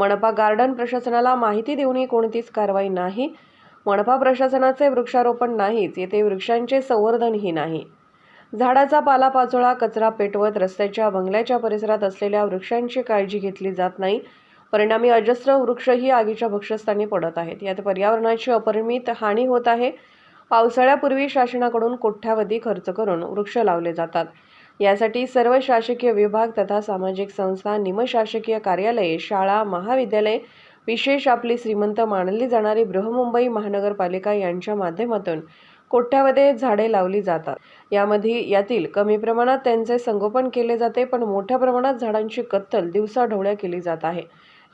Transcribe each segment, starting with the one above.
मनपा गार्डन प्रशासनाला माहिती देऊनही कोणतीच कारवाई नाही. मनपा प्रशासनाचे वृक्षारोपण नाहीच येथे वृक्षांचे संवर्धनही नाही. झाडाचा पालापाचोळा कचरा पेटवत रस्त्याच्या बंगल्याच्या परिसरात असलेल्या वृक्षांची काळजी घेतली जात नाही. परिणामी अजस्र वृक्षही आगीच्या भक्षस्थानी पडत आहेत. यात पर्यावरणाची अपरिमित हानी होत आहे. पावसाळ्यापूर्वी शासनाकडून कोट्यावधी खर्च करून वृक्ष लावले जातात. यासाठी सर्व शासकीय विभाग तथा सामाजिक संस्था निमशासकीय कार्यालये शाळा महाविद्यालये विशेष आपली श्रीमंत मानली जाणारी बृहमुंबई महानगरपालिका यांच्या माध्यमातून कोट्यावधी झाडे लावली जातात. यामध्ये यातील कमी प्रमाणात त्यांचे संगोपन केले जाते पण मोठ्या प्रमाणात झाडांची कत्तल दिवसाढवळ्या केली जात आहे.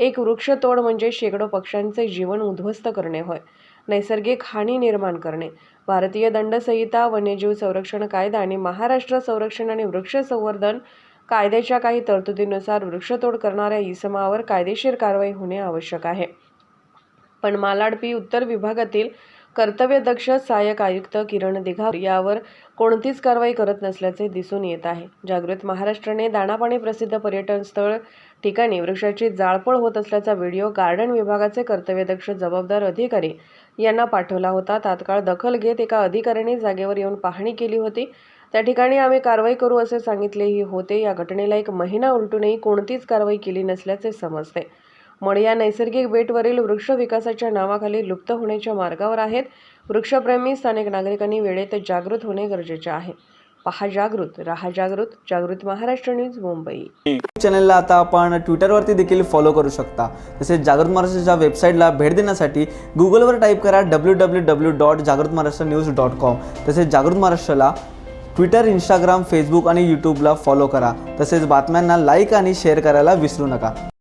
एक वृक्षतोड म्हणजे शेकडो पक्ष्यांचे जीवन उद्ध्वस्त करणे होय. नैसर्गिक हानी निर्माण करणे. भारतीय दंडसंहिता वन्यजीव संरक्षण कायदा आणि महाराष्ट्र संरक्षण आणि वृक्ष संवर्धन कायद्याच्या काही तरतुदीनुसार वृक्षतोड करणाऱ्या इसमावर कायदेशीर कारवाई होणे आवश्यक आहे. पण मालाडपी उत्तर विभागातील कर्तव्यदक्ष सहाय्यक आयुक्त किरण दिघा यावर कोणतीच कारवाई करत नसल्याचे दिसून येत आहे. जागृत महाराष्ट्राने दाणापाणी प्रसिद्ध पर्यटन स्थळ ठिकाणी वृक्षाची जाळपोळ होत असल्याचा व्हिडिओ गार्डन विभागाचे कर्तव्यदक्ष जबाबदार अधिकारी यांना पाठवला होता. तात्काळ दखल घेत एका अधिकाऱ्याने जागेवर येऊन पाहणी केली होती. त्या ठिकाणी आम्ही कारवाई करू असे सांगितलेही होते. या घटनेला एक महिना उलटूनही कोणतीच कारवाई केली नसल्याचे समजते. मड या नैसर्गिक बेटवरील वृक्ष विकासाच्या नावाखाली लुप्त होण्याच्या मार्गावर आहेत. वृक्षप्रेमी स्थानिक नागरिकांनी वेळेत जागृत होणे गरजेचे आहे. पहा जागृत राहा जागृत जागृत महाराष्ट्र न्यूज मुंबई. चॅनलला आता आपण ट्विटरवरती देखील फॉलो करू शकता. तसेच जागृत महाराष्ट्राच्या वेबसाईटला भेट देण्यासाठी गुगलवर टाईप करा डब्ल्यू डब्ल्यू डब्ल्यू डॉट जागृत महाराष्ट्र न्यूज डॉट कॉम तसेच जागृत महाराष्ट्राला ट्विटर इंस्टाग्राम फेसबुक आणि यूट्यूबला फॉलो करा. तसेच बातम्यांना लाईक आणि शेअर करायला विसरू नका.